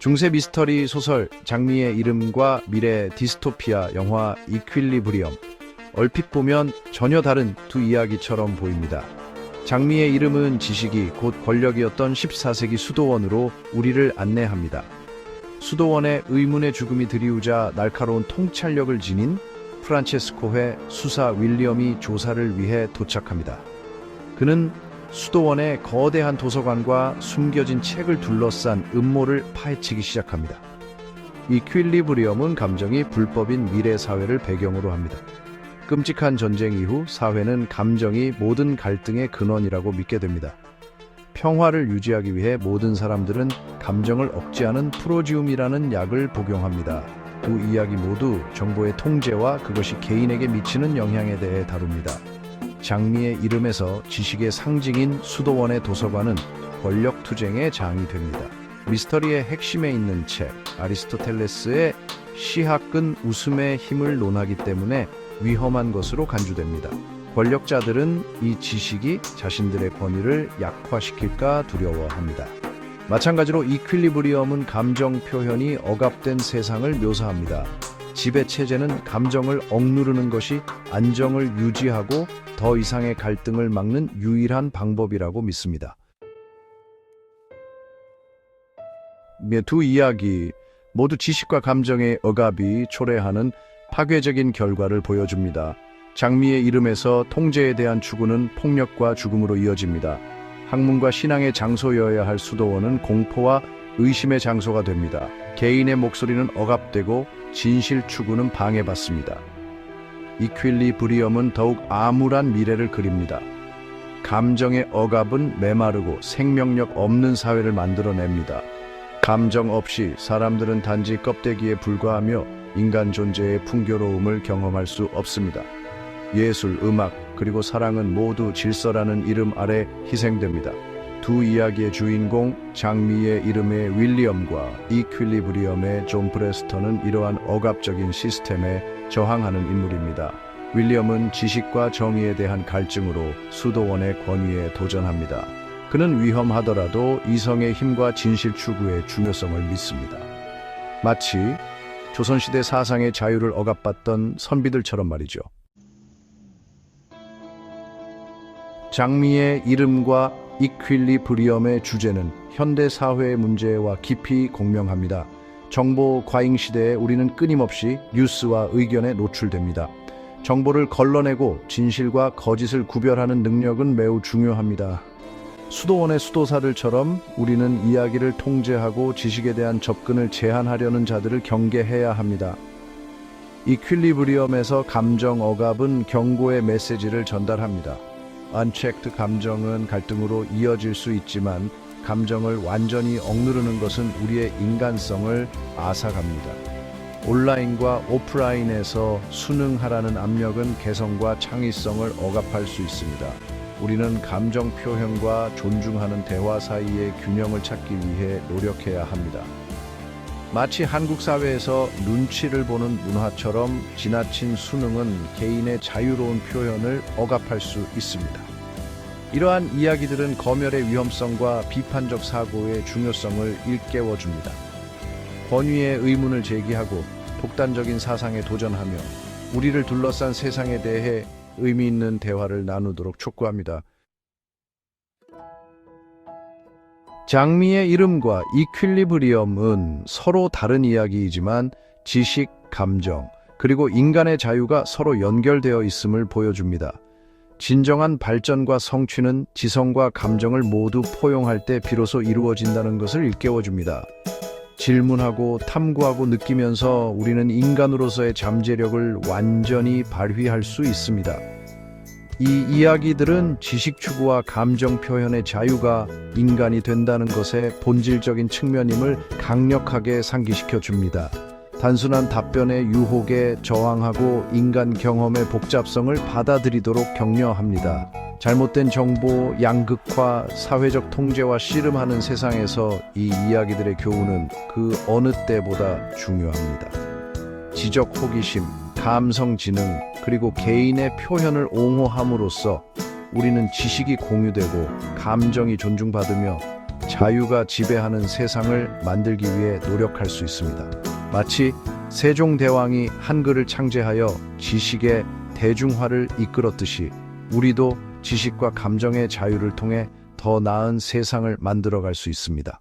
중세 미스터리 소설 장미의 이름과 미래 디스토피아 영화 이퀄리브리엄 얼핏 보면 전혀 다른 두 이야기처럼 보입니다. 장미의 이름은 지식이 곧 권력이었던 14세기 수도원으로 우리를 안내합니다. 수도원의 의문의 죽음이 드리우자 날카로운 통찰력을 지닌 프란체스코회 수사 윌리엄이 조사를 위해 도착합니다. 그는 수도원의 거대한 도서관과 숨겨진 책을 둘러싼 음모를 파헤치기 시작합니다. 이퀄리브리엄은 감정이 불법인 미래 사회를 배경으로 합니다. 끔찍한 전쟁 이후 사회는 감정이 모든 갈등의 근원이라고 믿게 됩니다. 평화를 유지하기 위해 모든 사람들은 감정을 억제하는 프로지움이라는 약을 복용합니다. 두 이야기 모두 정보의 통제와 그것이 개인에게 미치는 영향에 대해 다룹니다. 장미의 이름에서 지식의 상징인 수도원의 도서관은 권력 투쟁의 장이 됩니다. 미스터리의 핵심에 있는 책, 아리스토텔레스의 시학은 웃음의 힘을 논하기 때문에 위험한 것으로 간주됩니다. 권력자들은 이 지식이 자신들의 권위를 약화시킬까 두려워합니다. 마찬가지로 이퀄리브리엄은 감정 표현이 억압된 세상을 묘사합니다. 지배 체제는 감정을 억누르는 것이 안정을 유지하고 더 이상의 갈등을 막는 유일한 방법이라고 믿습니다. 네, 두 이야기 모두 지식과 감정의 억압이 초래하는 파괴적인 결과를 보여줍니다. 장미의 이름에서 통제에 대한 추구는 폭력과 죽음으로 이어집니다. 학문과 신앙의 장소여야 할 수도원은 공포와 의심의 장소가 됩니다. 개인의 목소리는 억압되고 진실 추구는 방해받습니다. 이퀄리브리엄은 더욱 암울한 미래를 그립니다. 감정의 억압은 메마르고 생명력 없는 사회를 만들어냅니다. 감정 없이 사람들은 단지 껍데기에 불과하며 인간 존재의 풍요로움을 경험할 수 없습니다. 예술, 음악, 그리고 사랑은 모두 질서라는 이름 아래 희생됩니다. 두 이야기의 주인공 장미의 이름의 윌리엄과 이퀄리브리엄의 존 프레스턴은 이러한 억압적인 시스템에 저항하는 인물입니다. 윌리엄은 지식과 정의에 대한 갈증으로 수도원의 권위에 도전합니다. 그는 위험하더라도 이성의 힘과 진실 추구의 중요성을 믿습니다. 마치 조선시대 사상의 자유를 억압받던 선비들처럼 말이죠. 장미의 이름과 이퀄리브리엄의 주제는 현대 사회의 문제와 깊이 공명합니다. 정보 과잉 시대에 우리는 끊임없이 뉴스와 의견에 노출됩니다. 정보를 걸러내고 진실과 거짓을 구별하는 능력은 매우 중요합니다. 수도원의 수도사들처럼 우리는 이야기를 통제하고 지식에 대한 접근을 제한하려는 자들을 경계해야 합니다. 이퀄리브리엄에서 감정 억압은 경고의 메시지를 전달합니다. 언체크드 감정은 갈등으로 이어질 수 있지만 감정을 완전히 억누르는 것은 우리의 인간성을 앗아갑니다. 온라인과 오프라인에서 순응하라는 압력은 개성과 창의성을 억압할 수 있습니다. 우리는 감정 표현과 존중하는 대화 사이의 균형을 찾기 위해 노력해야 합니다. 마치 한국 사회에서 눈치를 보는 문화처럼 지나친 수능은 개인의 자유로운 표현을 억압할 수 있습니다. 이러한 이야기들은 검열의 위험성과 비판적 사고의 중요성을 일깨워 줍니다. 권위의 의문을 제기하고 독단적인 사상에 도전하며 우리를 둘러싼 세상에 대해 의미 있는 대화를 나누도록 촉구합니다. 장미의 이름과 이퀄리브리엄은 서로 다른 이야기이지만 지식, 감정, 그리고 인간의 자유가 서로 연결되어 있음을 보여줍니다. 진정한 발전과 성취는 지성과 감정을 모두 포용할 때 비로소 이루어진다는 것을 일깨워줍니다. 질문하고 탐구하고 느끼면서 우리는 인간으로서의 잠재력을 완전히 발휘할 수 있습니다. 이 이야기들은 지식 추구와 감정 표현의 자유가 인간이 된다는 것의 본질적인 측면임을 강력하게 상기시켜 줍니다. 단순한 답변의 유혹에 저항하고 인간 경험의 복잡성을 받아들이도록 격려합니다. 잘못된 정보, 양극화, 사회적 통제와 씨름하는 세상에서 이 이야기들의 교훈은 그 어느 때보다 중요합니다. 지적 호기심, 감성 지능, 그리고 개인의 표현을 옹호함으로써 우리는 지식이 공유되고 감정이 존중받으며 자유가 지배하는 세상을 만들기 위해 노력할 수 있습니다. 마치 세종대왕이 한글을 창제하여 지식의 대중화를 이끌었듯이 우리도 지식과 감정의 자유를 통해 더 나은 세상을 만들어갈 수 있습니다.